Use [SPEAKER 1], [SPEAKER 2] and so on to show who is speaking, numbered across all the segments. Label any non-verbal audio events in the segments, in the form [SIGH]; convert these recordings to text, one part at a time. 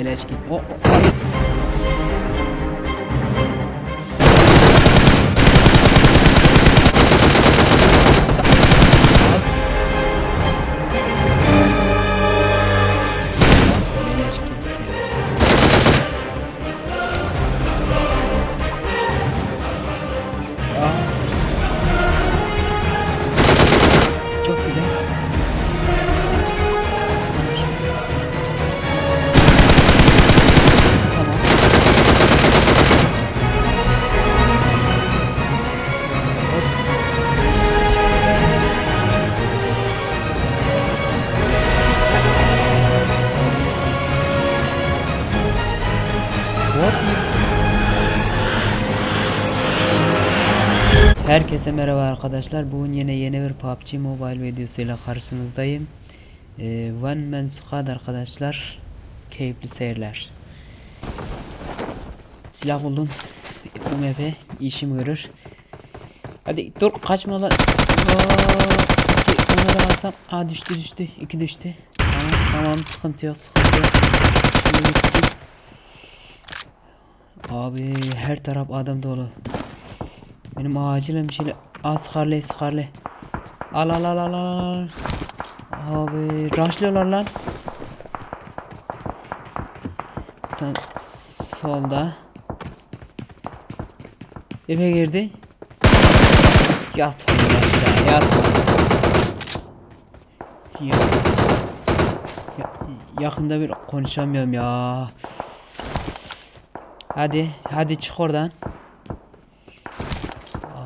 [SPEAKER 1] beleş git. O, Herkese merhaba arkadaşlar. Bugün yine yeni bir PUBG Mobile videosuyla karşınızdayım. Ee, One Man Squad arkadaşlar. Keyifli seyirler. Silah buldum. UMP işim görür. Hadi dur kaçma lan. Onu da alsam. Aa düştü düştü. İki düştü. Tamam tamam sıkıntı yok sıkıntı yok. Abi her taraf adam dolu. Benim acilen bir şeyle... Scarlet Scarlet. Al al al al al. Abi rushlıyorlar lan. Tam solda. Eve girdi. Yat aşağı yat. Ya. Ya- yakında bir konuşamıyorum ya. Hadi hadi çık oradan.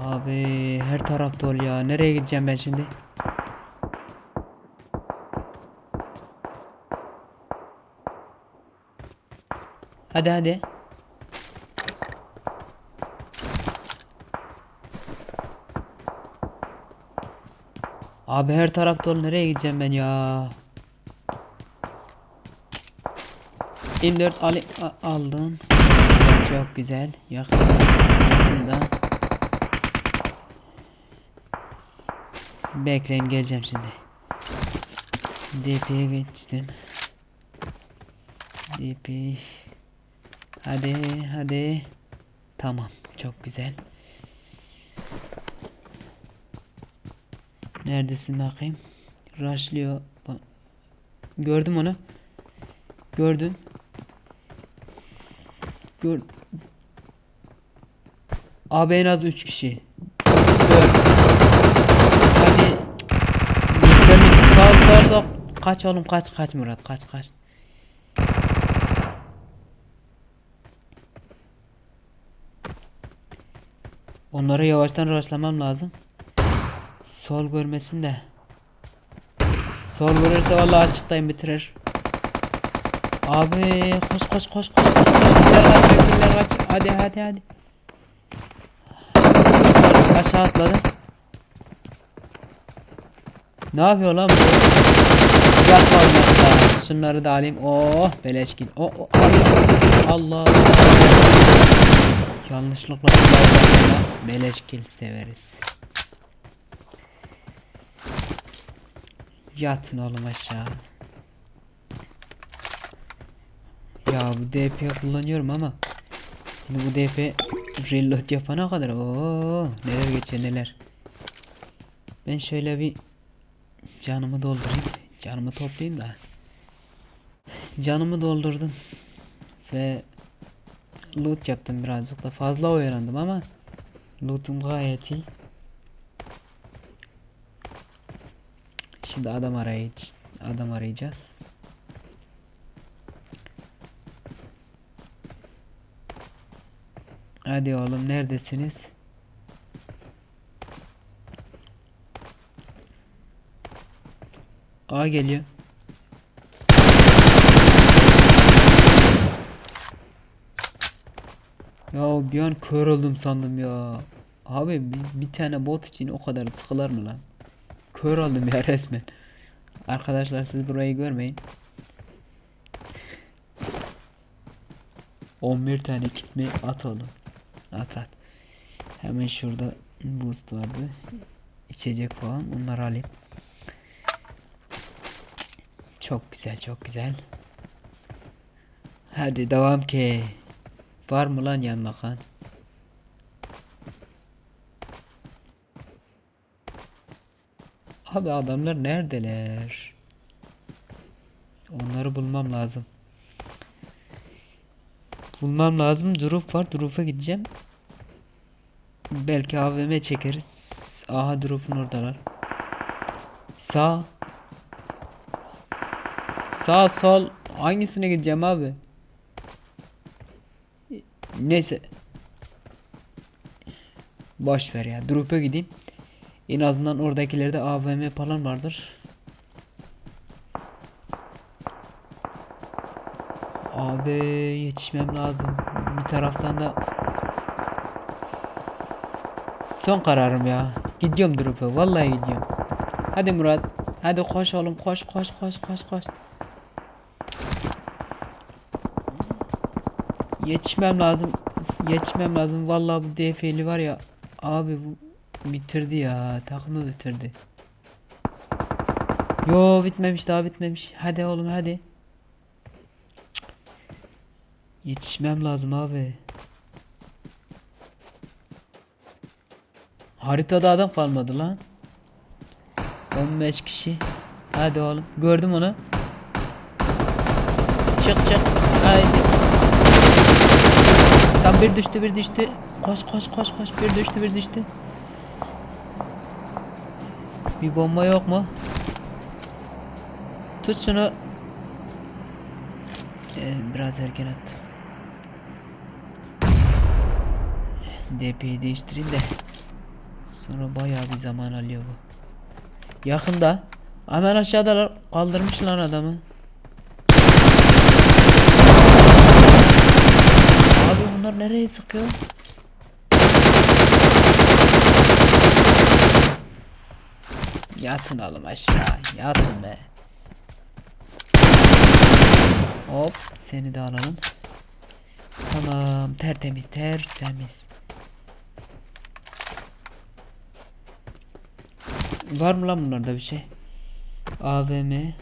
[SPEAKER 1] Abi her taraf dolu ya. Nereye gideceğim ben şimdi? Hadi hadi. Abi her taraf dolu. Nereye gideceğim ben ya? M4 al aldım. Çok güzel. Yakın. Yakında. Bekleyin geleceğim şimdi. DP'ye geçtim. DP. Hadi hadi. Tamam. Çok güzel. Neredesin bakayım? Rushlıyor. Gördüm onu. Gördün. Gör. Abi en az 3 kişi. 4. Hadi. Sağ. Kaç oğlum kaç kaç Murat kaç kaç. Onları yavaştan rastlamam lazım. Sol görmesin de. Sol görürse vallahi açıktayım bitirir. Abi koş koş koş koş. Hadi hadi hadi. Aşağı atladı. Ne yapıyor lan bu? Yapma oynatma. Şunları da alayım. Oh beleş. Oh, oh Allah. Allah. Yanlışlıkla kullandım. Beleş kill severiz. Yatın oğlum aşağı. Ya bu DP kullanıyorum ama Şimdi bu DP reload yapana kadar ooo neler geçiyor neler. Ben şöyle bir canımı doldurayım. Canımı toplayayım da. Canımı doldurdum. Ve loot yaptım birazcık da fazla oyalandım ama lootum gayet iyi. Şimdi adam arayacağız. Adam arayacağız. Hadi oğlum neredesiniz? A geliyor. Ya bir an kör oldum sandım ya. Abi bir, bir tane bot için o kadar sıkılır mı lan? Kör oldum ya [LAUGHS] resmen. Arkadaşlar siz burayı görmeyin. 11 tane kitme at oğlum. At at. Hemen şurada boost vardı. İçecek falan onları alayım. Çok güzel çok güzel. Hadi devam ki. Var mı lan yanma kan? Abi adamlar neredeler? Onları bulmam lazım. Bulmam lazım. Drop var. Drop'a gideceğim. Belki AVM çekeriz. Aha drop'un oradalar. Sağ. Sağ sol. Hangisine gideceğim abi? Neyse. Boş ver ya. Drop'a gideyim. En azından oradakilerde AVM falan vardır. Abi yetişmem lazım. Bir taraftan da son kararım ya. Gidiyorum drop'a. Vallahi gidiyorum. Hadi Murat. Hadi koş oğlum. Koş koş koş koş koş. Yetişmem lazım. Yetişmem lazım. Vallahi bu DF'li var ya. Abi bu bitirdi ya. Takımı bitirdi. Yo bitmemiş daha bitmemiş. Hadi oğlum hadi. Cık. Yetişmem lazım abi. Haritada adam kalmadı lan. 15 kişi. Hadi oğlum. Gördüm onu. Çık çık. Haydi. Tam bir düştü bir düştü. Koş koş koş koş. Bir düştü bir düştü. Bir bomba yok mu? Tut şunu. Ee, biraz erken attım. DP'yi değiştireyim de. Sonra bayağı bir zaman alıyor bu. Yakında. Hemen aşağıdalar. Kaldırmış lan adamı. Abi bunlar nereye sıkıyor? Yatın oğlum aşağı. Yatın be. Hop seni de alalım. Tamam tertemiz tertemiz. Var mı lan bunlarda bir şey? AVM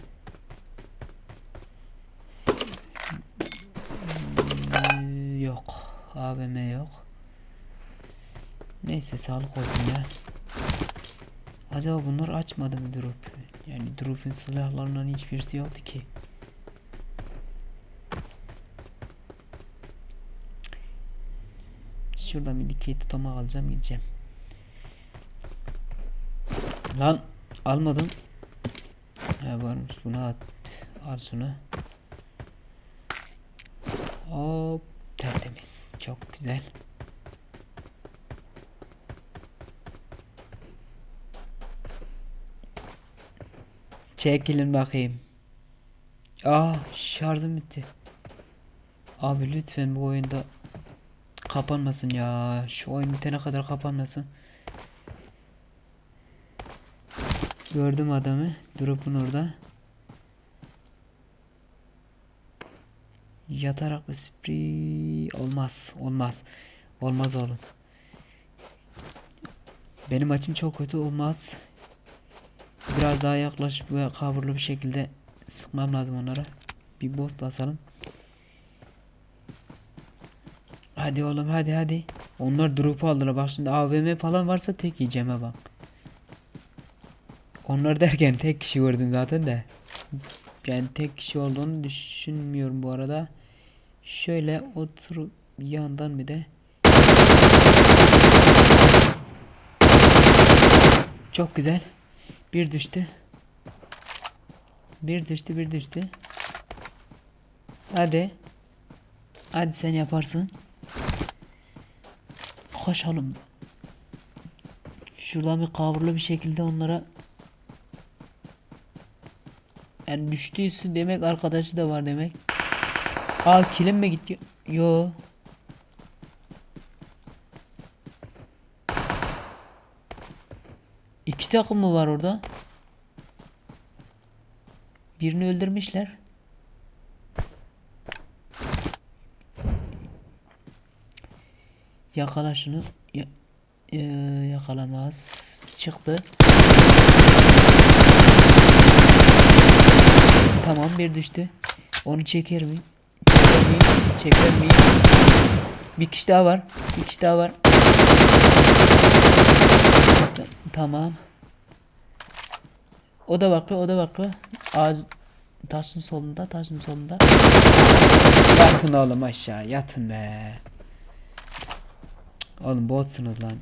[SPEAKER 1] Hmm, Yok. AVM yok. Neyse sağlık olsun ya. Acaba bunlar açmadı mı drop? Yani drop'un silahlarından hiçbirisi yoktu ki. Şuradan bir dikey tutama alacağım gideceğim. Lan almadım. Ha varmış bunu at. Al şunu. Hop tertemiz. Çok güzel. Çekilin bakayım. Aa şarjım bitti. Abi lütfen bu oyunda kapanmasın ya. Şu oyun bitene kadar kapanmasın. Gördüm adamı. Drop'un orada. Yatarak bir sprey olmaz. Olmaz. Olmaz oğlum. Benim açım çok kötü olmaz. Biraz daha yaklaşıp ve coverlı bir şekilde sıkmam lazım onlara. Bir boss da asalım. Hadi oğlum hadi hadi. Onlar drop'u aldılar. Bak şimdi AVM falan varsa tek yiyeceğim ha bak. Onlar derken tek kişi gördüm zaten de. Yani tek kişi olduğunu düşünmüyorum bu arada. Şöyle otur yandan bir de. Çok güzel. Bir düştü. Bir düştü, bir düştü. Hadi. Hadi sen yaparsın. Koşalım. Şuradan bir kavrulu bir şekilde onlara yani düştüyse demek arkadaşı da var demek. Aa kilim mi gitti? Yo. İki takım mı var orada? Birini öldürmüşler. Yakala şunu. Ya, Ee, yakalamaz. Çıktı. Tamam bir düştü. Onu çeker mi? çeker miyim? Çeker miyim? Bir kişi daha var. Bir kişi daha var. Ta- Tamam. O da bakıyor, o da bakıyor. Ağaç taşın solunda, taşın solunda. Yatın oğlum aşağı, yatın be. Oğlum botsunuz lan.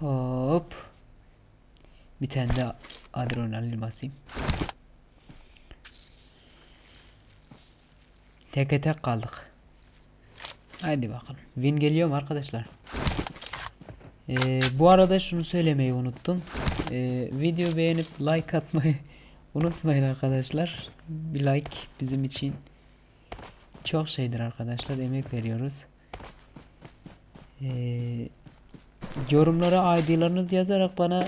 [SPEAKER 1] Hop. Bir tane de adrenalin basayım. Tek tek kaldık. Haydi bakalım. Win geliyor mu arkadaşlar? Ee, bu arada şunu söylemeyi unuttum. Ee, video beğenip like atmayı [LAUGHS] unutmayın arkadaşlar. Bir like bizim için çok şeydir arkadaşlar. Emek veriyoruz. Ee, yorumlara ID'larınızı yazarak bana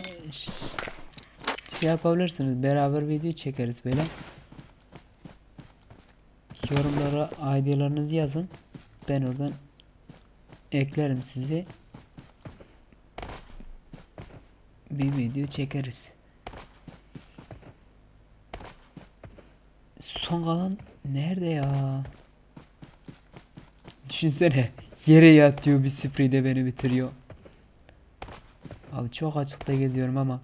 [SPEAKER 1] şey yapabilirsiniz. Beraber video çekeriz böyle. Yorumlara ID'larınızı yazın. Ben oradan eklerim sizi. Bir video çekeriz. Son kalan nerede ya? Düşünsene yere yatıyor bir spreyde beni bitiriyor. Abi çok açıkta geziyorum ama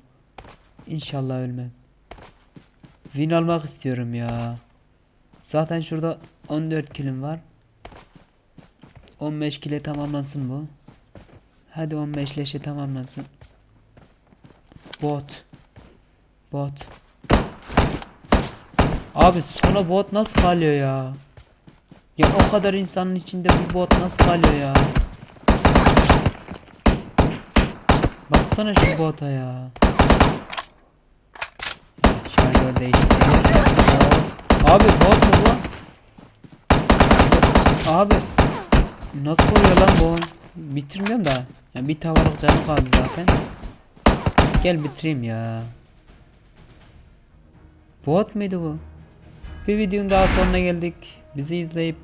[SPEAKER 1] inşallah ölmem. Win almak istiyorum ya. Zaten şurada 14 kilim var. 15 kile tamamlansın bu. Hadi 15 leşe tamamlansın. Bot. Bot. Abi sona bot nasıl kalıyor ya? Ya o kadar insanın içinde bu bot nasıl kalıyor ya? Baksana şu bota ya. Şarjör değiştirelim. Abi bot mu bu? Abi nasıl oluyor lan bu? Bitirmiyorum da. Ya bir tavalık canım kaldı zaten. Gel bitireyim ya. Bot muydu bu? Bir videonun daha sonuna geldik. Bizi izleyip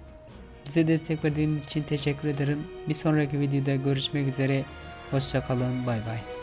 [SPEAKER 1] bize destek verdiğiniz için teşekkür ederim. Bir sonraki videoda görüşmek üzere. Hoşçakalın. Bay bay.